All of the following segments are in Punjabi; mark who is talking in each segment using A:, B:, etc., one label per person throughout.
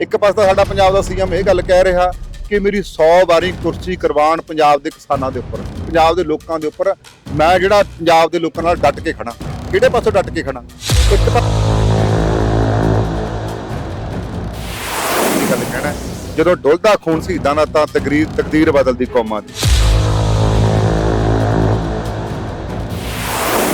A: ਇੱਕ ਪਾਸੇ ਤਾਂ ਸਾਡਾ ਪੰਜਾਬ ਦਾ ਸੀਐਮ ਇਹ ਗੱਲ ਕਹਿ ਰਿਹਾ ਕਿ ਮੇਰੀ 100 ਵਾਰੀ ਕੁਰਸੀ ਕੁਰਬਾਨ ਪੰਜਾਬ ਦੇ ਕਿਸਾਨਾਂ ਦੇ ਉੱਪਰ, ਪੰਜਾਬ ਦੇ ਲੋਕਾਂ ਦੇ ਉੱਪਰ, ਮੈਂ ਜਿਹੜਾ ਪੰਜਾਬ ਦੇ ਲੋਕਾਂ ਨਾਲ ਡਟ ਕੇ ਖੜਾ ਕਿਹੜੇ ਪਾਸੋਂ ਡਟ ਕੇ ਖੜਾ ਇੱਕ ਪਾ ਗੱਲ ਕਹਿਣਾ, ਜਦੋਂ ਡੁੱਲਦਾ ਖੂਨ ਸ਼ਹੀਦਾਂ ਦਾ ਤਾਂ ਤਕਰੀਰ ਤਕਦੀਰ ਬਦਲਦੀ ਕੌਮਾਂ ਦੀ।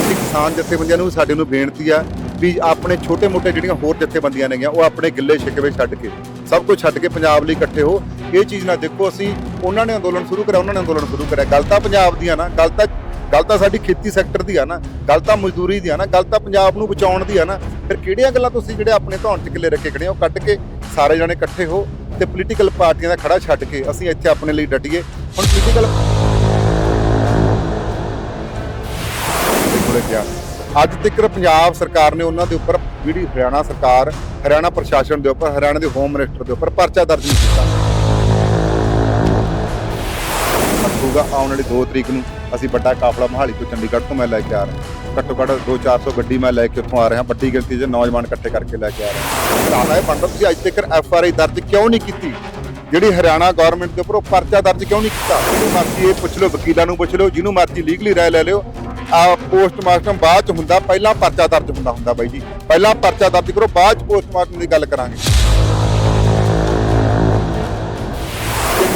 A: ਕਿਸਾਨ ਜਥੇਬੰਦੀਆਂ ਨੂੰ ਸਾਡੇ ਨੂੰ ਬੇਨਤੀ ਆ ਵੀ ਆਪਣੇ ਛੋਟੇ-ਮੋਟੇ ਜਿਹੜੀਆਂ ਹੋਰ ਜਥੇਬੰਦੀਆਂ ਨੇਗੀਆਂ, ਉਹ ਆਪਣੇ ਗਿੱਲੇ ਸ਼ਿਕਵੇ ਛੱਡ ਕੇ, ਸਭ ਕੁਝ ਛੱਡ ਕੇ ਪੰਜਾਬ ਲਈ ਇਕੱਠੇ ਹੋ। ਇਹ ਚੀਜ਼ ਨਾ ਦੇਖੋ ਅਸੀਂ, ਉਹਨਾਂ ਨੇ ਅੰਦੋਲਨ ਸ਼ੁਰੂ ਕਰਿਆ, ਉਹਨਾਂ ਨੇ ਅੰਦੋਲਨ ਸ਼ੁਰੂ ਕਰਿਆ। ਗੱਲ ਤਾਂ ਪੰਜਾਬ ਦੀਆਂ ਨਾ, ਗੱਲ ਤਾਂ ਗੱਲ ਤਾਂ ਸਾਡੀ ਖੇਤੀ ਸੈਕਟਰ ਦੀ ਆ ਨਾ, ਗੱਲ ਤਾਂ ਮਜ਼ਦੂਰੀ ਦੀ ਆ ਨਾ, ਗੱਲ ਤਾਂ ਪੰਜਾਬ ਨੂੰ ਬਚਾਉਣ ਦੀ ਆ ਨਾ। ਫਿਰ ਕਿਹੜੀਆਂ ਗੱਲਾਂ ਤੁਸੀਂ ਜਿਹੜੇ ਆਪਣੇ ਧੌਣ ਚ ਕਿੱਲੇ ਰੱਖੇ ਖੜੇ ਹੋ, ਕੱਢ ਕੇ ਸਾਰੇ ਜਣੇ ਇਕੱਠੇ ਹੋ ਤੇ ਪੋਲੀਟੀਕਲ ਪਾਰਟੀਆਂ ਦਾ ਖੜਾ ਛੱਡ ਕੇ ਅਸੀਂ ਇੱਥੇ ਆਪਣੇ ਲਈ ਡਟੀਏ। ਹੁਣ ਪੋਲੀਟੀਕਲ ਅੱਜ ਤੱਕ ਪੰਜਾਬ ਸਰਕਾਰ ਨੇ ਉਹਨਾਂ ਦੇ ਉੱਪਰ ਜਿਹੜੀ ਹਰਿਆਣਾ ਸਰਕਾਰ, ਹਰਿਆਣਾ ਪ੍ਰਸ਼ਾਸਨ ਦੇ ਉੱਪਰ, ਹਰਿਆਣਾ ਦੇ ਹੋਮ ਮਿਨਿਸਟਰ ਦੇ ਉੱਪਰ ਪਰਚਾ ਦਰਜ ਨਹੀਂ ਕੀਤਾ। ਹੋਊਗਾ ਆਉਣ ਵਾਲੀ 2 ਤਰੀਕ ਨੂੰ ਅਸੀਂ ਵੱਡਾ ਕਾਫਲਾ ਮਹਾਲੀ ਤੋਂ ਚੰਡੀਗੜ੍ਹ ਤੋਂ ਮੈਂ ਲੈ ਕੇ ਆ ਰਿਹਾ। ਘੱਟੋ ਘੱਟ 2-400 ਗੱਡੀ ਮੈਂ ਲੈ ਕੇ ਉੱਥੋਂ ਆ ਰਿਹਾ, ਵੱਡੀ ਗਿਣਤੀ 'ਚ ਨੌਜਵਾਨ ਇਕੱਠੇ ਕਰਕੇ ਲੈ ਕੇ ਆ ਰਿਹਾ। ਰਾਣਾ ਇਹ ਬਣਦਾ ਤੁਸੀਂ ਅੱਜ ਤੱਕ ਐਫ ਆਰ ਆਈ ਦਰਜ ਕਿਉਂ ਨਹੀਂ ਕੀਤੀ? ਜਿਹੜੀ ਹਰਿਆਣਾ ਗਵਰਨਮੈਂਟ ਦੇ ਉੱਪਰ ਉਹ ਪਰਚਾ ਦਰਜ ਕਿਉਂ ਨਹੀਂ ਕੀਤਾ? ਜਿਹਨੂੰ ਮਰਜ਼ੀ ਇਹ ਪੁੱਛ ਲਓ, ਵਕੀਲਾਂ ਨੂੰ ਪੁੱਛ ਲਓ, ਜਿਹਨੂੰ ਮਰਜ਼ੀ ਲੀਗਲੀ ਰਾਏ ਲੈ ਲਿਓ ਪੋਸਟਮਾਰਟਮ ਬਾਅਦ ਚ ਹੁੰਦਾ, ਪਹਿਲਾਂ ਪਰਚਾ ਦਰਜ ਹੁੰਦਾ ਹੁੰਦਾ ਬਾਈ ਜੀ। ਪਹਿਲਾਂ ਪਰਚਾ ਦਰਜ ਕਰੋ, ਬਾਅਦ ਚ ਪੋਸਟਮਾਰਟਮ ਦੀ ਗੱਲ ਕਰਾਂਗੇ।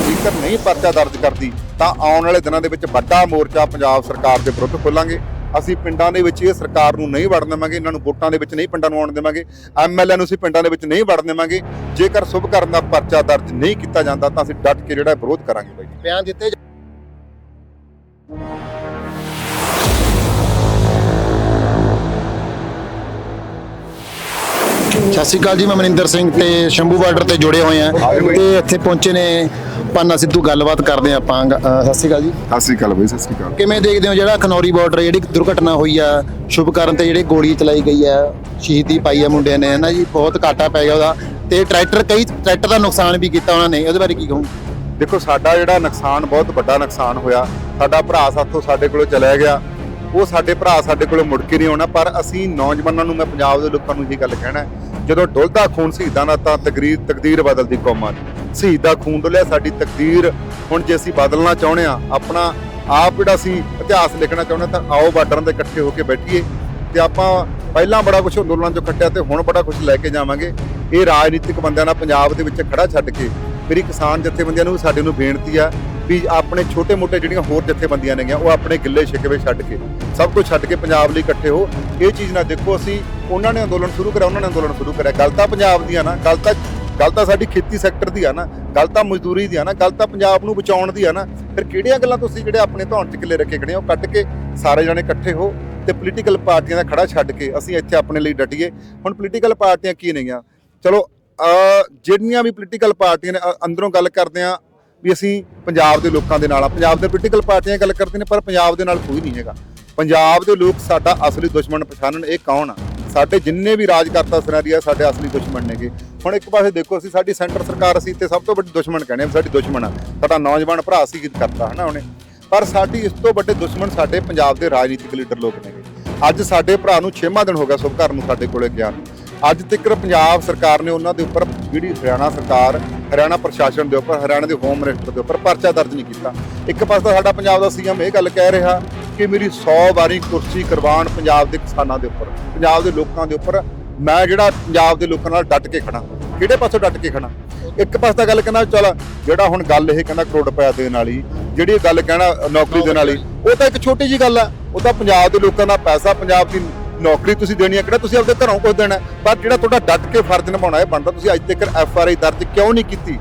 A: ਜੇਕਰ ਨਹੀਂ ਪਰਚਾ ਦਰਜ ਕਰਦੀ, ਤਾਂ ਆਉਣ ਵਾਲੇ ਦਿਨਾਂ ਦੇ ਵਿੱਚ ਵੱਡਾ ਮੋਰਚਾ ਪੰਜਾਬ ਸਰਕਾਰ ਦੇ ਵਿਰੁੱਧ ਖੋਲਾਂਗੇ। ਅਸੀਂ ਪਿੰਡਾਂ ਦੇ ਵਿੱਚ ਇਹ ਸਰਕਾਰ ਨੂੰ ਨਹੀਂ ਵੜਨ ਦੇਵਾਂਗੇ, ਇਹਨਾਂ ਨੂੰ ਵੋਟਾਂ ਦੇ ਵਿੱਚ ਨਹੀਂ ਪਿੰਡਾਂ ਨੂੰ ਆਉਣ ਦੇਵਾਂਗੇ। ਐਮਐਲਏ ਨੂੰ ਅਸੀਂ ਪਿੰਡਾਂ ਦੇ ਵਿੱਚ ਨਹੀਂ ਵੜਨ ਦੇਵਾਂਗੇ। ਜੇਕਰ ਸੁਭ ਕਰਨ ਦਾ ਪਰਚਾ ਦਰਜ ਨਹੀਂ ਕੀਤਾ ਜਾਂਦਾ, ਤਾਂ ਅਸੀਂ ਡਟ ਕੇ ਜਿਹੜਾ ਵਿਰੋਧ ਕਰਾਂਗੇ ਬਾਈ
B: ਬਿਆਨ ਦਿੱਤੇ ਸਤਿ ਸ਼੍ਰੀ ਅਕਾਲ ਜੀ ਮੈਂ ਮਨਿੰਦਰ ਸਿੰਘ ਤੇ ਸ਼ੰਭੂ ਬਾਰਡਰ ਤੇ ਜੁੜੇ ਹੋਏ ਆ ਤੇ ਇੱਥੇ ਪਹੁੰਚੇ ਨੇ ਪਾਨਾ ਸਿੱਧੂ ਗੱਲਬਾਤ ਕਰਦੇ ਆ ਆਪਾਂ। ਸਤਿ ਸ਼੍ਰੀ ਅਕਾਲ ਜੀ।
A: ਸਤਿ ਸ੍ਰੀ ਅਕਾਲ ਬਾਈ ਸਤਿ ਸ੍ਰੀ ਅਕਾਲ।
B: ਕਿਵੇਂ ਦੇਖਦੇ ਹੋ ਜਿਹੜਾ ਖਨੌਰੀ ਬਾਰਡਰ ਜਿਹੜੀ ਦੁਰਘਟਨਾ ਹੋਈ ਆ ਸ਼ੁਭਕਰਨ ਤੇ ਜਿਹੜੀ ਗੋਲੀ ਚਲਾਈ ਗਈ ਆ ਸ਼ਹੀਦੀ ਪਾਈ ਆ ਮੁੰਡਿਆਂ ਨੇ ਹਨਾ ਜੀ? ਬਹੁਤ ਘਾਟਾ ਪੈ ਗਿਆ ਉਹਦਾ ਤੇ ਟਰੈਕਟਰ ਕਈ ਟਰੈਕਟਰ ਦਾ ਨੁਕਸਾਨ ਵੀ ਕੀਤਾ ਉਹਨਾਂ ਨੇ ਉਹਦੇ ਬਾਰੇ ਕੀ ਕਹੂੰ
A: ਦੇਖੋ ਸਾਡਾ ਜਿਹੜਾ ਨੁਕਸਾਨ ਬਹੁਤ ਵੱਡਾ ਨੁਕਸਾਨ ਹੋਇਆ। ਸਾਡਾ ਭਰਾ ਸਾਥੋਂ ਸਾਡੇ ਕੋਲੋਂ ਚਲਾ ਗਿਆ। ਉਹ ਸਾਡੇ ਭਰਾ ਸਾਡੇ ਕੋਲੋਂ ਮੁੜ ਕੇ ਨਹੀਂ ਆਉਣਾ ਪਰ ਅਸੀਂ ਨੌਜਵਾਨਾਂ ਨੂੰ ਮੈਂ ਪੰਜਾਬ ਦੇ ਲੋਕਾਂ ਨੂੰ ਇਹ ਗੱਲ ਕਹਿਣਾ ਹੈ, ਜਦੋਂ ਡੁੱਲਦਾ ਖੂਨ ਸ਼ਹੀਦਾਂ ਦਾ ਤਾਂ ਤਕਰੀਰ ਤਕਦੀਰ ਬਦਲਦੀ ਕੌਮਾਂ ਦੀ। ਸ਼ਹੀਦ ਦਾ ਖੂਨ ਡੁੱਲਿਆ, ਸਾਡੀ ਤਕਦੀਰ ਹੁਣ ਜੇ ਅਸੀਂ ਬਦਲਣਾ ਚਾਹੁੰਦੇ ਆ ਆਪਣਾ ਆਪ ਜਿਹੜਾ ਅਸੀਂ ਇਤਿਹਾਸ ਲਿਖਣਾ ਚਾਹੁੰਦੇ ਹਾਂ, ਤਾਂ ਆਓ ਬਾਰਡਰਾਂ ਤੇ ਇਕੱਠੇ ਹੋ ਕੇ ਬੈਠੀਏ ਤੇ ਆਪਾਂ ਪਹਿਲਾਂ ਬੜਾ ਕੁਝ ਅੰਦੋਲਨਾਂ ਚੋਂ ਕੱਟਿਆ ਤੇ ਹੁਣ ਬੜਾ ਕੁਝ ਲੈ ਕੇ ਜਾਵਾਂਗੇ। ਇਹ ਰਾਜਨੀਤਿਕ ਬੰਦਿਆਂ ਨਾਲ ਪੰਜਾਬ ਦੇ ਵਿੱਚ ਖੜਾ ਛੱਡ ਕੇ ਮੇਰੀ ਕਿਸਾਨ ਜਥੇਬੰਦੀਆਂ ਨੂੰ ਸਾਡੇ ਨੂੰ ਬੇਨਤੀ ਆ ਵੀ ਆਪਣੇ ਛੋਟੇ-ਮੋਟੇ ਜਿਹੜੀਆਂ ਹੋਰ ਜਥੇਬੰਦੀਆਂ ਨੇਗੀਆਂ, ਉਹ ਆਪਣੇ ਗਿੱਲੇ ਸ਼ਿਕਵੇ ਛੱਡ ਕੇ, ਸਭ ਕੁਝ ਛੱਡ ਕੇ ਪੰਜਾਬ ਲਈ ਇਕੱਠੇ ਹੋ। ਇਹ ਚੀਜ਼ ਨਾ ਦੇਖੋ ਅਸੀਂ ਉਹਨਾਂ ਨੇ ਅੰਦੋਲਨ ਸ਼ੁਰੂ ਕਰਿਆ, ਉਹਨਾਂ ਨੇ ਅੰਦੋਲਨ ਸ਼ੁਰੂ ਕਰਿਆ। ਗੱਲ ਤਾਂ ਪੰਜਾਬ ਦੀ ਆ ਨਾ, ਗੱਲ ਤਾਂ ਗੱਲ ਤਾਂ ਸਾਡੀ ਖੇਤੀ ਸੈਕਟਰ ਦੀ ਆ ਨਾ, ਗੱਲ ਤਾਂ ਮਜ਼ਦੂਰੀ ਦੀ ਆ ਨਾ, ਗੱਲ ਤਾਂ ਪੰਜਾਬ ਨੂੰ ਬਚਾਉਣ ਦੀ ਆ ਨਾ। ਫਿਰ ਕਿਹੜੀਆਂ ਗੱਲਾਂ ਤੁਸੀਂ ਜਿਹੜੇ ਆਪਣੇ ਧੌਣ ਚ ਕਿੱਲੇ ਰੱਖੇ ਖੜੇ ਹੋ ਕੱਢ ਕੇ ਸਾਰੇ ਜਣੇ ਇਕੱਠੇ ਹੋ ਤੇ ਪੋਲੀਟੀਕਲ ਪਾਰਟੀਆਂ ਦਾ ਖੜਾ ਛੱਡ ਕੇ ਅਸੀਂ ਇੱਥੇ ਆਪਣੇ ਲਈ ਡਟੀਏ। ਹੁਣ ਪੋਲੀਟੀਕਲ ਪਾਰਟੀਆਂ ਕੀ ਨੇਗੀਆਂ? ਚਲੋ ਅਹ ਜਿਹੜੀਆਂ ਵੀ ਪੋਲੀਟੀਕਲ ਪਾਰਟੀਆਂ ਨੇ ਅੰਦਰੋਂ ਗੱਲ ਕਰਦੇ ਆ ਵੀ ਅਸੀਂ ਪੰਜਾਬ ਦੇ ਲੋਕਾਂ ਦੇ ਨਾਲ ਆ। ਪੰਜਾਬ ਦੇ ਪੋਲੀਟੀਕਲ ਪਾਰਟੀਆਂ ਗੱਲ ਕਰਦੇ ਨੇ, ਪਰ ਪੰਜਾਬ ਦੇ ਨਾਲ ਕੋਈ ਨਹੀਂ ਹੈਗਾ। ਪੰਜਾਬ ਦੇ ਲੋਕ ਸਾਡਾ ਅਸਲੀ ਦੁਸ਼ਮਣ, ਪਛਾਣਨ ਇਹ ਕੌਣ ਆ? ਸਾਡੇ ਜਿੰਨੇ ਵੀ ਰਾਜਕਰਤਾ ਸੈਨਾਰੀ ਆ, ਸਾਡੇ ਅਸਲੀ ਦੁਸ਼ਮਣ ਨੇਗੇ। ਹੁਣ ਇੱਕ ਪਾਸੇ ਦੇਖੋ ਅਸੀਂ, ਸਾਡੀ ਸੈਂਟਰ ਸਰਕਾਰ ਅਸੀਂ ਤੇ ਸਭ ਤੋਂ ਵੱਡੀ ਦੁਸ਼ਮਣ ਕਹਿੰਦੇ ਆ ਵੀ ਸਾਡੀ ਦੁਸ਼ਮਣ ਆ। ਸਾਡਾ ਨੌਜਵਾਨ ਭਰਾ ਅਸੀਂ ਕੀ ਕਰਤਾ, ਹਨਾ ਉਹਨੇ? ਪਰ ਸਾਡੀ ਇਸ ਤੋਂ ਵੱਡੇ ਦੁਸ਼ਮਣ ਸਾਡੇ ਪੰਜਾਬ ਦੇ ਰਾਜਨੀਤਿਕ ਲੀਡਰ ਲੋਕ ਨੇਗੇ। ਅੱਜ ਸਾਡੇ ਭਰਾ ਨੂੰ 6ਵਾਂ ਦਿਨ ਹੋ ਗਿਆ ਸੁਭਕਰ ਨੂੰ ਸਾਡੇ ਕੋਲੇ ਗਿਆ ਅੱਜ ਤੱਕ ਪੰਜਾਬ ਸਰਕਾਰ ਨੇ ਉਹਨਾਂ ਦੇ ਉੱਪਰ ਜਿਹੜੀ ਹਰਿਆਣਾ ਸਰਕਾਰ, ਹਰਿਆਣਾ ਪ੍ਰਸ਼ਾਸਨ ਦੇ ਉੱਪਰ, ਹਰਿਆਣਾ ਦੇ ਹੋਮ ਮਿਨਿਸਟਰ ਦੇ ਉੱਪਰ ਪਰਚਾ ਦਰਜ ਨਹੀਂ ਕੀਤਾ। ਇੱਕ ਪਾਸੇ ਤਾਂ ਸਾਡਾ ਪੰਜਾਬ ਦਾ ਸੀਐਮ ਇਹ ਗੱਲ ਕਹਿ ਰਿਹਾ ਕਿ ਮੇਰੀ 100 ਵਾਰੀ ਕੁਰਸੀ ਕੁਰਬਾਨ ਪੰਜਾਬ ਦੇ ਕਿਸਾਨਾਂ ਦੇ ਉੱਪਰ, ਪੰਜਾਬ ਦੇ ਲੋਕਾਂ ਦੇ ਉੱਪਰ ਮੈਂ ਜਿਹੜਾ ਪੰਜਾਬ ਦੇ ਲੋਕਾਂ ਨਾਲ ਡਟ ਕੇ ਖੜਾ ਕਿਹੜੇ ਪਾਸੋਂ ਡਟ ਕੇ ਖੜਾ ਇੱਕ ਪਾਸੇ ਤਾਂ ਗੱਲ ਕਹਿੰਦਾ, ਚਲ ਜਿਹੜਾ ਹੁਣ ਗੱਲ ਇਹ ਕਹਿੰਦਾ ਕਰੋੜ ਰੁਪਇਆ ਦੇਣ ਵਾਲੀ, ਜਿਹੜੀ ਇਹ ਗੱਲ ਕਹਿਣਾ ਨੌਕਰੀ ਦੇਣ ਵਾਲੀ, ਉਹ ਤਾਂ ਇੱਕ ਛੋਟੀ ਜੀ ਗੱਲ ਆ ਉਹ ਤਾਂ ਪੰਜਾਬ ਦੇ ਲੋਕਾਂ ਦਾ ਪੈਸਾ, ਪੰਜਾਬ ਦੀ ਨੌਕਰੀ ਤੁਸੀਂ ਦੇਣੀ ਹੈ, ਕਿਹੜਾ ਤੁਸੀਂ ਆਪਦੇ ਘਰੋਂ ਕੁਝ ਦੇਣਾ ਪਰ ਜਿਹੜਾ ਤੁਹਾਡਾ ਡਟ ਕੇ ਫਰਜ਼ ਨਿਭਾਉਣਾ ਇਹ ਬਣਦਾ, ਤੁਸੀਂ ਅੱਜ ਤੱਕ ਐਫ ਆਰ ਆਈ ਦਰਜ ਕਿਉਂ ਨਹੀਂ ਕੀਤੀ?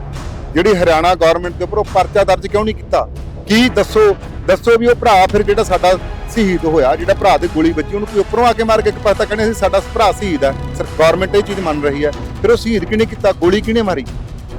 A: ਜਿਹੜੀ ਹਰਿਆਣਾ ਗਵਰਨਮੈਂਟ ਦੇ ਉੱਪਰ ਉਹ ਪਰਚਾ ਦਰਜ ਕਿਉਂ ਨਹੀਂ ਕੀਤਾ? ਕੀ ਦੱਸੋ? ਦੱਸੋ ਵੀ ਉਹ ਭਰਾ ਫਿਰ ਜਿਹੜਾ ਸਾਡਾ ਸ਼ਹੀਦ ਹੋਇਆ, ਜਿਹੜਾ ਭਰਾ ਦੇ ਗੋਲੀ ਵੱਜੀ, ਉਹਨੂੰ ਕੋਈ ਉੱਪਰੋਂ ਆ ਕੇ ਮਾਰ ਕੇ ਇੱਕ ਪਾਸਾ ਕਹਿੰਦੇ ਸੀ? ਸਾਡਾ ਭਰਾ ਸ਼ਹੀਦ ਹੈ। ਸਰ ਗਵਰਨਮੈਂਟ ਇਹ ਚੀਜ਼ ਮੰਨ ਰਹੀ ਹੈ। ਫਿਰ ਉਹ ਸ਼ਹੀਦ ਕਿਹਨੇ ਕੀਤਾ? ਗੋਲੀ ਕਿਹਨੇ ਮਾਰੀ?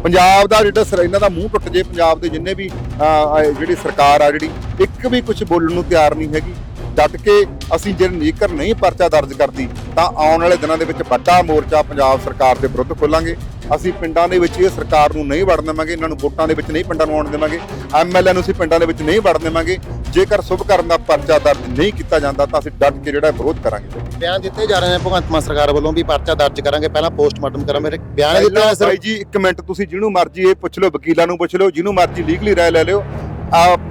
A: ਪੰਜਾਬ ਦਾ ਜਿਹੜਾ ਸਰ, ਇਹਨਾਂ ਦਾ ਮੂੰਹ ਟੁੱਟ ਜੇ, ਪੰਜਾਬ ਦੇ ਜਿੰਨੇ ਵੀ ਜਿਹੜੀ ਸਰਕਾਰ ਆ ਜਿਹੜੀ, ਇੱਕ ਵੀ ਕੁਝ ਬੋਲਣ ਨੂੰ ਤਿਆਰ ਨਹੀਂ ਹੈਗੀ। ਡਟ ਕੇ ਅਸੀਂ ਜੇ ਜੇਕਰ ਨਹੀਂ ਪਰਚਾ ਦਰਜ ਕਰਦੀ ਤਾਂ ਆਉਣ ਵਾਲੇ ਦਿਨਾਂ ਦੇ ਵਿੱਚ ਵੱਡਾ ਮੋਰਚਾ ਪੰਜਾਬ ਸਰਕਾਰ ਦੇ ਵਿਰੁੱਧ ਖੋਲਾਂਗੇ। ਅਸੀਂ ਪਿੰਡਾਂ ਦੇ ਵਿੱਚ ਇਹ ਸਰਕਾਰ ਨੂੰ ਨਹੀਂ ਵੜਨ ਦੇਵਾਂਗੇ ਇਹਨਾਂ ਨੂੰ ਵੋਟਾਂ ਦੇ ਵਿੱਚ ਨਹੀਂ ਪਿੰਡਾਂ ਨੂੰ ਆਉਣ ਦੇਵਾਂਗੇ। ਐਮਐਲਏ ਨੂੰ ਅਸੀਂ ਪਿੰਡਾਂ ਦੇ ਵਿੱਚ ਨਹੀਂ ਵੜਨ ਦੇਵਾਂਗੇ। ਜੇਕਰ ਸ਼ੁਭ ਕਰਨ ਦਾ ਪਰਚਾ ਦਰਜ ਨਹੀਂ ਕੀਤਾ ਜਾਂਦਾ ਤਾਂ ਅਸੀਂ ਡਟ ਕੇ ਜਿਹੜਾ ਵਿਰੋਧ ਕਰਾਂਗੇ।
B: ਬਿਆਨ ਦਿੱਤੇ ਜਾ ਰਹੇ ਨੇ ਭਗਵੰਤ ਮਾਨ ਸਰਕਾਰ ਵੱਲੋਂ ਵੀ ਪਰਚਾ ਦਰਜ ਕਰਾਂਗੇ। ਪਹਿਲਾਂ ਪੋਸਟਮਾਰਟਮ ਕਰਾਂਗੇ ਫਿਰ ਬਿਆਨ ਦਿੱਤਾ ਸਰ।
A: ਜੀ ਇੱਕ ਮਿੰਟ ਤੁਸੀਂ ਜਿਹਨੂੰ ਮਰਜ਼ੀ ਇਹ ਪੁੱਛ ਲਓ ਵਕੀਲਾਂ ਨੂੰ ਪੁੱਛ ਲਓ ਜਿਹਨੂੰ ਮਰਜ਼ੀ ਲੀਗਲੀ ਰਾਏ ਲੈ ਲਿਓ।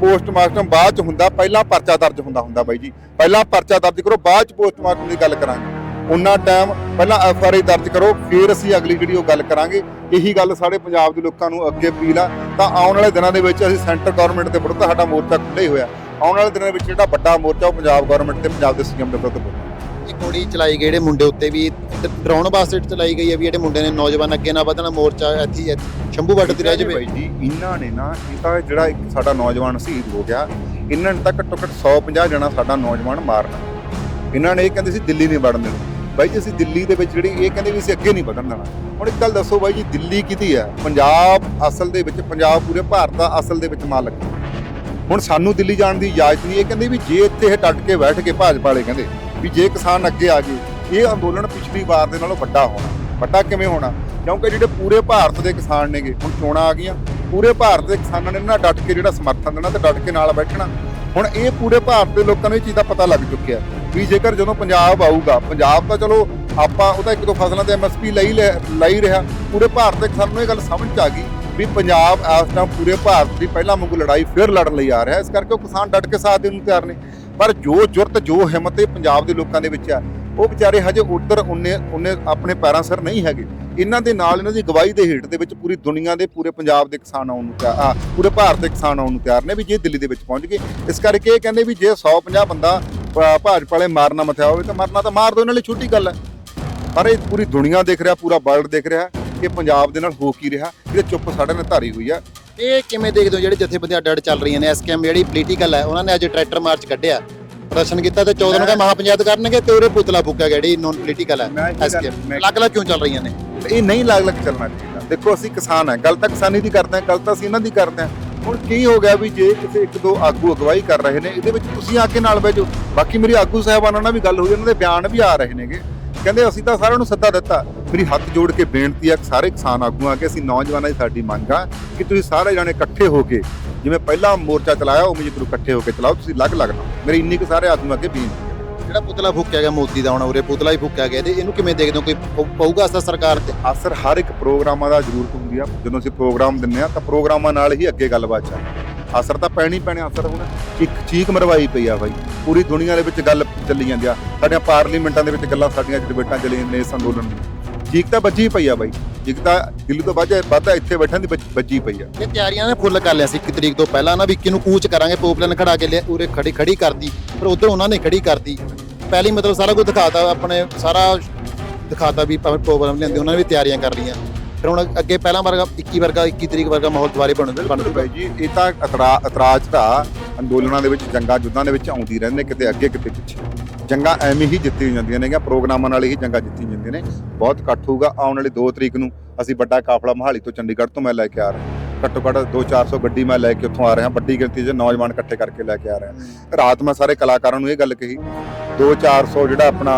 A: ਪੋਸਟਮਾਰਟਮ ਬਾਅਦ ਚ ਹੁੰਦਾ, ਪਹਿਲਾਂ ਪਰਚਾ ਦਰਜ ਹੁੰਦਾ ਹੁੰਦਾ ਬਾਈ ਜੀ। ਪਹਿਲਾਂ ਪਰਚਾ ਦਰਜ ਕਰੋ, ਬਾਅਦ ਚ ਪੋਸਟਮਾਰਟਮ ਦੀ ਗੱਲ ਕਰਾਂਗੇ। ਉਹਨਾਂ ਟਾਈਮ ਪਹਿਲਾਂ ਐਫ ਆਰ ਆਈ ਦਰਜ ਕਰੋ, ਫਿਰ ਅਸੀਂ ਅਗਲੀ ਜਿਹੜੀ ਉਹ ਗੱਲ ਕਰਾਂਗੇ। ਇਹੀ ਗੱਲ ਸਾਡੇ ਪੰਜਾਬ ਦੇ ਲੋਕਾਂ ਨੂੰ ਅੱਗੇ ਅਪੀਲ ਆ। ਤਾਂ ਆਉਣ ਵਾਲੇ ਦਿਨਾਂ ਦੇ ਵਿੱਚ ਅਸੀਂ ਸੈਂਟਰ ਗਵਰਨਮੈਂਟ ਦੇ ਵਿਰੁੱਧ ਸਾਡਾ ਮੋਰਚਾ ਖੁੱਲ੍ਹੇ ਹੋਇਆ। ਆਉਣ ਵਾਲੇ ਦਿਨਾਂ ਵਿੱਚ ਜਿਹੜਾ ਵੱਡਾ ਮੋਰਚਾ, ਉਹ ਪੰਜਾਬ ਗਵਰਨਮੈਂਟ ਤੇ, ਪੰਜਾਬ ਦੇ ਸੀਐਮ ਦੇ ਵਿਰੁੱਧ ਬੋਲਣਾ
B: ਇਹ ਗੋਲੀ ਚਲਾਈ ਗਈ ਜਿਹੜੇ ਮੁੰਡੇ ਉੱਤੇ ਵੀ, ਤੇ ਡਰਾਉਣ ਵਾਸਤੇ ਚਲਾਈ ਗਈ ਹੈ ਵੀ ਜਿਹੜੇ ਮੁੰਡੇ ਨੇ ਨੌਜਵਾਨ ਅੱਗੇ ਨਾ ਵਧਣਾ, ਮੋਰਚਾ ਇੱਥੇ ਹੀ ਇੱਥੇ ਸ਼ੰਭੂ ਵੱਟ ਤੇ ਰਹਿ ਜਾਵੇ।
A: ਬਾਈ ਜੀ ਇਹਨਾਂ ਨੇ ਨਾ ਇਹ ਤਾਂ ਜਿਹੜਾ ਇੱਕ ਸਾਡਾ ਨੌਜਵਾਨ ਸ਼ਹੀਦ ਹੋ ਗਿਆ ਇਹਨਾਂ ਨੇ ਤਾਂ ਘੱਟੋ ਘੱਟ 150 ਜਣਾ ਸਾਡਾ ਨੌਜਵਾਨ ਮਾਰਨਾ। ਇਹਨਾਂ ਨੇ ਇਹ ਕਹਿੰਦੇ ਸੀ ਦਿੱਲੀ ਨਹੀਂ ਵੜਨ ਦੇਣਾ। ਬਾਈ ਜੀ ਅਸੀਂ ਦਿੱਲੀ ਦੇ ਵਿੱਚ ਜਿਹੜੀ ਇਹ ਕਹਿੰਦੇ ਵੀ ਅਸੀਂ ਅੱਗੇ ਨਹੀਂ ਵਧਣ ਦੇਣਾ। ਹੁਣ ਇੱਕ ਗੱਲ ਦੱਸੋ ਬਾਈ ਜੀ ਦਿੱਲੀ ਕਿਹਦੀ ਹੈ? ਪੰਜਾਬ ਅਸਲ ਦੇ ਵਿੱਚ ਪੰਜਾਬ ਪੂਰੇ ਭਾਰਤ ਦਾ ਅਸਲ ਦੇ ਵਿੱਚ ਮਾਲਕ। ਹੁਣ ਸਾਨੂੰ ਦਿੱਲੀ ਜਾਣ ਦੀ ਇਜਾਜ਼ਤ ਨਹੀਂ ਇਹ ਕਹਿੰਦੇ ਵੀ ਜੇ ਇੱਥੇ ਇਹ ਟੱਟ ਕੇ ਬੈਠ ਕੇ ਭਾਜਪਾ ਵਾਲੇ ਕਹਿੰਦੇ ਵੀ ਜੇ ਕਿਸਾਨ ਅੱਗੇ ਆ ਗਏ ਇਹ ਅੰਦੋਲਨ ਪਿਛਲੀ ਵਾਰ ਦੇ ਨਾਲੋਂ ਵੱਡਾ ਹੋਣਾ। ਵੱਡਾ ਕਿਵੇਂ ਹੋਣਾ? ਕਿਉਂਕਿ ਜਿਹੜੇ ਪੂਰੇ ਭਾਰਤ ਦੇ ਕਿਸਾਨ ਨੇਗੇ, ਹੁਣ ਚੋਣਾਂ ਆ ਗਈਆਂ, ਪੂਰੇ ਭਾਰਤ ਦੇ ਕਿਸਾਨਾਂ ਨੇ ਨਾ ਡਟ ਕੇ ਜਿਹੜਾ ਸਮਰਥਨ ਦੇਣਾ ਤੇ ਡਟ ਕੇ ਨਾਲ ਬੈਠਣਾ। ਹੁਣ ਇਹ ਪੂਰੇ ਭਾਰਤ ਦੇ ਲੋਕਾਂ ਨੂੰ ਇਹ ਚੀਜ਼ ਦਾ ਪਤਾ ਲੱਗ ਚੁੱਕਿਆ ਵੀ ਜੇਕਰ ਜਦੋਂ ਪੰਜਾਬ ਆਊਗਾ, ਪੰਜਾਬ ਤਾਂ ਚਲੋ ਆਪਾਂ ਉਹਦਾ ਇੱਕ ਦੋ ਫਸਲਾਂ ਤੇ ਐਮਐਸਪੀ ਲਈ ਲੈ- ਲਈ ਰਿਹਾ, ਪੂਰੇ ਭਾਰਤ ਦੇ ਕਿਸਾਨ ਨੂੰ ਇਹ ਗੱਲ ਸਮਝ ਚ ਆ ਗਈ ਵੀ ਪੰਜਾਬ ਇਸ ਟਾਈਮ ਪੂਰੇ ਭਾਰਤ ਦੀ ਪਹਿਲਾਂ ਵਾਂਗੂ ਲੜਾਈ ਫਿਰ ਲੜਨ ਲਈ ਆ ਰਿਹਾ, ਇਸ ਕਰਕੇ ਉਹ ਕਿਸਾਨ ਡਟ ਕੇ ਸਾਥ ਦੇਣ ਨੂੰ ਤਿਆਰ ਨੇ। ਪਰ ਜੋ ਜੁਰਤ, ਜੋ ਹਿੰਮਤ ਇਹ ਪੰਜਾਬ ਦੇ ਲੋਕਾਂ ਦੇ ਵਿੱਚ ਆ, ਉਹ ਵਿਚਾਰੇ ਹਜੇ ਉਧਰ ਉਹਨੇ ਉਹਨੇ ਆਪਣੇ ਪੈਰਾਂ ਸਿਰ ਨਹੀਂ ਹੈਗੇ। ਇਹਨਾਂ ਦੇ ਨਾਲ ਇਹਨਾਂ ਦੀ ਗਵਾਹੀ ਦੇ ਹੇਠ ਦੇ ਵਿੱਚ ਪੂਰੀ ਦੁਨੀਆ ਦੇ ਪੂਰੇ ਪੰਜਾਬ ਦੇ ਕਿਸਾਨ ਆਉਣ ਨੂੰ ਤਿਆਰ ਆ ਪੂਰੇ ਭਾਰਤ ਦੇ ਕਿਸਾਨ ਆਉਣ ਨੂੰ ਤਿਆਰ ਨੇ ਵੀ ਜੇ ਦਿੱਲੀ ਦੇ ਵਿੱਚ ਪਹੁੰਚ ਗਏ। ਇਸ ਕਰਕੇ ਇਹ ਕਹਿੰਦੇ ਵੀ ਜੇ 150 ਬੰਦਾ ਭਾਜਪਾ ਵਾਲੇ ਮਾਰਨਾ ਮਥਿਆ ਹੋਵੇ ਤਾਂ ਮਰਨਾ ਤਾਂ ਮਾਰ ਦੋ ਇਹਨਾਂ ਲਈ ਛੋਟੀ ਗੱਲ ਹੈ। ਪਰ ਇਹ ਪੂਰੀ ਦੁਨੀਆ ਦੇਖ ਰਿਹਾ ਪੂਰਾ ਵਰਲਡ ਦੇਖ ਰਿਹਾ ਕਿ ਪੰਜਾਬ ਦੇ ਨਾਲ ਹੋ ਕੀ ਰਿਹਾ ਇਹ ਚੁੱਪ ਸਾਡੇ ਨਾਲ ਧਾਰੀ ਹੋਈ ਆ।
B: ਇਹ ਕਿਵੇਂ ਦੇਖਦੇ ਹੋ ਜਿਹੜੇ ਜਥੇਬੰਦੀਆਂ ਅੱਡ ਅੱਡ ਚੱਲ ਰਹੀਆਂ ਨੇ? ਐਸਕੇਐਮ ਜਿਹੜੀ ਪੋਲੀਟੀਕਲ ਹੈ ਉਹਨਾਂ ਨੇ ਅੱਜ ਟਰੈਕਟਰ ਮਾਰਚ ਕੱਢਿਆ। ਪ੍ਰਦਰਸ਼ਨ ਕੀਤਾ ਤੇ 14 ਨੂੰ ਕਹਾ ਮਹਾ ਪੰਚਾਇਤ ਕਰਨਗੇ ਤੇ ਉਹਰੇ ਪੁਤਲਾ ਫੂਕਿਆ ਗਿਆ ਜਿਹੜੀ ਨੌਨ ਪੋਲੀਟੀਕਲ ਹੈ ਐਸਕੇਐਮ ਅਲੱਗ-ਅਲੱਗ ਕਿਉਂ ਚੱਲ ਰਹੀਆਂ ਨੇ?
A: ਇਹ ਨਹੀਂ ਅਲੱਗ ਅਲੱਗ ਚੱਲਣਾ ਚਾਹੀਦਾ। ਦੇਖੋ, ਅਸੀਂ ਕਿਸਾਨ ਹੈ। ਗੱਲ ਤਾਂ ਕਿਸਾਨੀ ਦੀ ਕਰਦੇ ਹਾਂ, ਗੱਲ ਤਾਂ ਅਸੀਂ ਇਹਨਾਂ ਦੀ ਕਰਦੇ ਹਾਂ। ਹੁਣ ਕੀ ਹੋ ਗਿਆ ਵੀ ਜੇ ਕਿਸੇ ਇੱਕ ਦੋ ਆਗੂ ਅਗਵਾਈ ਕਰ ਰਹੇ ਨੇ, ਇਹਦੇ ਵਿੱਚ ਤੁਸੀਂ ਆ ਕੇ ਨਾਲ ਬਹਿ ਜਾਓ। ਬਾਕੀ ਮੇਰੀ ਆਗੂ ਸਾਹਿਬਾਨਾਂ ਨਾਲ ਵੀ ਗੱਲ ਹੋਈ, ਉਹਨਾਂ ਦੇ ਬਿਆਨ ਵੀ ਆ ਰਹੇ ਨੇਗੇ। ਕਹਿੰਦੇ, ਅਸੀਂ ਤਾਂ ਸਾਰਿਆਂ ਨੂੰ ਸੱਦਾ ਦਿੱਤਾ, ਮੇਰੀ ਹੱਥ ਜੋੜ ਕੇ ਬੇਨਤੀ ਆ ਸਾਰੇ ਕਿਸਾਨ ਆਗੂਆਂ ਅੱਗੇ ਅਸੀਂ ਨੌਜਵਾਨਾਂ ਦੀ ਸਾਡੀ ਮੰਗ ਆ ਕਿ ਤੁਸੀਂ ਸਾਰੇ ਜਾਣੇ ਇਕੱਠੇ ਹੋ ਕੇ, ਜਿਵੇਂ ਪਹਿਲਾ ਮੋਰਚਾ ਚਲਾਇਆ ਉਹ ਜਿਕਰ ਇਕੱਠੇ ਹੋ ਕੇ ਚਲਾਓ, ਤੁਸੀਂ ਅਲੱਗ ਅਲੱਗ ਨਾ ਮੇਰੀ ਇੰਨੀ ਕੁ ਸਾਰੇ ਆਗੂਆਂ ਅੱਗੇ ਬੇਨਤੀ।
B: ਜਿਹੜਾ ਪੁਤਲਾ ਫੂਕਿਆ ਗਿਆ ਮੋਦੀ ਦਾ, ਹੁਣ ਉਰੇ ਪੁਤਲਾ ਹੀ ਫੂਕਿਆ ਗਿਆ, ਤੇ ਇਹਨੂੰ ਕਿਵੇਂ ਦੇਖਦੇ ਹੋ? ਕੋਈ ਪਊ- ਪਊਗਾ ਅਸਰ ਸਰਕਾਰ ਤੇ?
A: ਅਸਰ ਹਰ ਇੱਕ ਪ੍ਰੋਗਰਾਮਾਂ ਦਾ ਜ਼ਰੂਰਤ ਹੁੰਦੀ ਆ। ਜਦੋਂ ਅਸੀਂ ਪ੍ਰੋਗਰਾਮ ਦਿੰਨੇ ਆ, ਤਾਂ ਪ੍ਰੋਗਰਾਮਾਂ ਨਾਲ ਹੀ ਅੱਗੇ ਗੱਲਬਾਤ ਚੱਲਦੀ ਅਸਰ ਤਾਂ ਪੈਣੀ ਪੈਣਾ ਅਸਰ ਹੁਣ ਇੱਕ ਚੀਕ ਮਰਵਾਈ ਪਈ ਆ ਬਾਈ। ਪੂਰੀ ਦੁਨੀਆ ਦੇ ਵਿੱਚ ਗੱਲ ਚੱਲੀ ਜਾਂਦੀ ਆ। ਸਾਡੀਆਂ ਪਾਰਲੀਮੈਂਟਾਂ ਦੇ ਵਿੱਚ ਗੱਲਾਂ, ਸਾਡੀਆਂ ਡਿਬੇਟਾਂ ਚੱਲੀ ਜਾਂਦੀਆਂ ਨੇ ਇਸ ਅੰਦੋਲਨ ਦੀ। ਚੀਕ ਤਾਂ ਵੱਜੀ ਪਈ ਆ ਬਾਈ। ਤਾਂ ਦਿੱਲੀ ਤੋਂ ਵੱਜ ਵੱਧਾ ਇੱਥੇ ਬੈਠਣ ਦੀ ਵੱਜੀ ਪਈ ਆ
B: ਇਹ ਤਿਆਰੀਆਂ ਨੇ ਫੁੱਲ ਕਰ ਲਿਆ ਸੀ 1 ਤਰੀਕ ਤੋਂ। ਪਹਿਲਾਂ ਨਾ ਵੀ ਕਿਨੂੰ ਕੂਚ ਕਰਾਂਗੇ ਪੋਪਲਨ ਖੜਾ ਕੇ ਲਿਆ ਉਰੇ ਖੜੀ ਖੜੀ ਕਰਦੀ। ਪਰ ਉਧਰ ਉਹਨਾਂ ਨੇ ਖੜੀ ਕਰਦੀ। ਪਹਿਲੀ ਮਤਲਬ ਸਾਰਾ ਕੁਝ ਦਿਖਾਤਾ ਆਪਣੇ ਸਾਰਾ ਦਿਖਾਤਾ ਵੀ ਪ੍ਰੋਗਰਾਮ ਲਿਆਂਦੇ ਉਹਨਾਂ ਨੇ ਵੀ ਤਿਆਰੀਆਂ ਕਰ ਲਈਆਂ। ਫਿਰ ਹੁਣ ਅੱਗੇ ਪਹਿਲਾਂ ਵਰਗਾ 21 ਵਰਗਾ 21 ਤਰੀਕ ਵਰਗਾ ਮਾਹੌਲ ਦੁਬਾਰੇ ਬਣ ਬਣ
A: ਬਿਲਕੁਲ ਬਾਈ ਜੀ ਇਹ ਤਾਂ ਇਤਰਾ- ਇਤਰਾਜ਼ ਦਾ ਅੰਦੋਲਨਾਂ ਦੇ ਵਿੱਚ ਜੰਗਾਂ ਜੁੱਦਾਂ ਦੇ ਵਿੱਚ ਆਉਂਦੀ ਰਹਿੰਦੇ ਕਿਤੇ ਅੱਗੇ ਕਿਤੇ ਪਿੱਛੇ। ਜੰਗਾਂ ਐਵੇਂ ਹੀ ਜਿੱਤੀ ਜਾਂਦੀਆਂ ਨੇਗੀਆਂ ਪ੍ਰੋਗਰਾਮਾਂ ਨਾਲ ਹੀ ਜੰਗਾਂ ਜਿੱਤੀ ਜਾਂਦੀਆਂ ਨੇ। ਬਹੁਤ ਇਕੱਠ ਹੋਊਗਾ ਆਉਣ ਵਾਲੀ 2 ਤਰੀਕ ਨੂੰ। ਅਸੀਂ ਵੱਡਾ ਕਾਫਲਾ ਮਹਾਲੀ ਤੋਂ ਚੰਡੀਗੜ੍ਹ ਤੋਂ ਮੈਂ ਲੈ ਕੇ ਆ ਰਿਹਾ। ਘੱਟੋ ਘੱਟ 2-400 ਗੱਡੀ ਮੈਂ ਲੈ ਕੇ ਉੱਥੋਂ ਆ ਰਿਹਾ। ਵੱਡੀ ਗਿਣਤੀ 'ਚ ਨੌਜਵਾਨ ਇਕੱਠੇ ਕਰਕੇ ਲੈ ਕੇ ਆ ਰਿਹਾ। ਰਾਤ ਮੈਂ ਸਾਰੇ ਕਲਾਕਾਰਾਂ ਨੂੰ ਇਹ ਗੱਲ ਕਹੀ 2-400 ਜਿਹੜਾ ਆਪਣਾ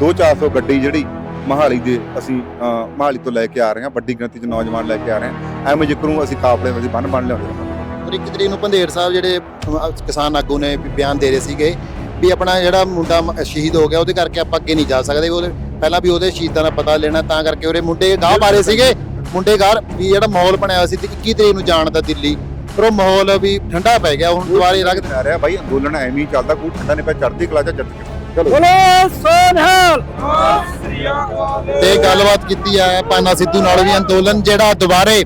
A: 2-400 ਗੱਡੀ ਜਿਹੜੀ ਮਹਾਲੀ ਦੇ ਅਸੀਂ ਅਹ, ਮਹਾਲੀ ਤੋਂ ਲੈ ਕੇ ਆ ਰਹੇ ਹਾਂ। ਵੱਡੀ ਗਿਣਤੀ 'ਚ ਨੌਜਵਾਨ ਲੈ ਕੇ ਆ ਰਹੇ ਹਾਂ। ਐਵੇਂ ਜਿਕਰ ਨੂੰ ਅਸੀਂ ਕਾਫਲੇ ਵਿੱਚ ਬੰਨ ਬੰਨ ਲਿਆਉਂਦੇ ਹਾਂ।
B: ਔਰ ਇੱਕ ਤਰੀਕ ਨੂੰ ਪੰਧੇਰ ਸਾਹਿਬ ਜਿਹੜੇ ਕਿਸਾਨ ਆਗੂ ਨੇ ਬਿਆਨ ਦੇ ਰਹੇ ਸੀਗੇ ਵੀ ਆਪਣਾ ਜਿਹੜਾ ਮੁੰਡਾ ਮ- ਸ਼ਹੀਦ ਹੋ ਗਿਆ ਉਹਦੇ ਕਰਕੇ ਆਪਾਂ ਅੱਗੇ ਨਹੀਂ ਜਾ ਸਕਦੇ। ਉਹਦੇ ਪਹਿਲਾਂ ਵੀ ਉਹਦੇ ਸ਼ਹੀਦਾਂ ਦਾ ਪਤਾ ਲੈਣਾ ਤਾਂ ਕਰਕੇ ਉਹਦੇ ਮੁੰਡੇ ਗਾਹ ਮਾਰੇ ਸੀਗੇ। ਮੁੰਡੇ ਗਾਹ ਵੀ ਜਿਹੜਾ ਮਾਹੌਲ ਬਣਿਆ ਹੋਇਆ ਸੀ ਤੇ 21 ਤਰੀਕ ਨੂੰ ਜਾਣ ਦਾ ਦਿੱਲੀ। ਪਰ ਉਹ ਮਾਹੌਲ ਵੀ ਠੰਡਾ ਪੈ ਗਿਆ ਹੁਣ ਦੁਬਾਰੇ ਲੱਗ
A: ਆ ਰਿਹਾ ਬਾਈ ਅੰਦੋਲਨ ਐਵੇਂ ਹੀ ਚੱਲਦਾ ਕੋਈ ਠੰਡਾ ਨਹੀਂ ਪਿਆ ਚੜ੍ਹਦੀ ਕਲਾ 'ਚ ਚਲੋ।
C: ਬੋਲੋ ਸੋਨਹਾਲ
B: ਤੇ ਗੱਲਬਾਤ ਕੀਤੀ ਹੈ ਪਾਨਾ ਸਿੱਧੂ ਨਾਲ ਵੀ ਅੰਦੋਲਨ ਜਿਹੜਾ ਦੁਬਾਰੇ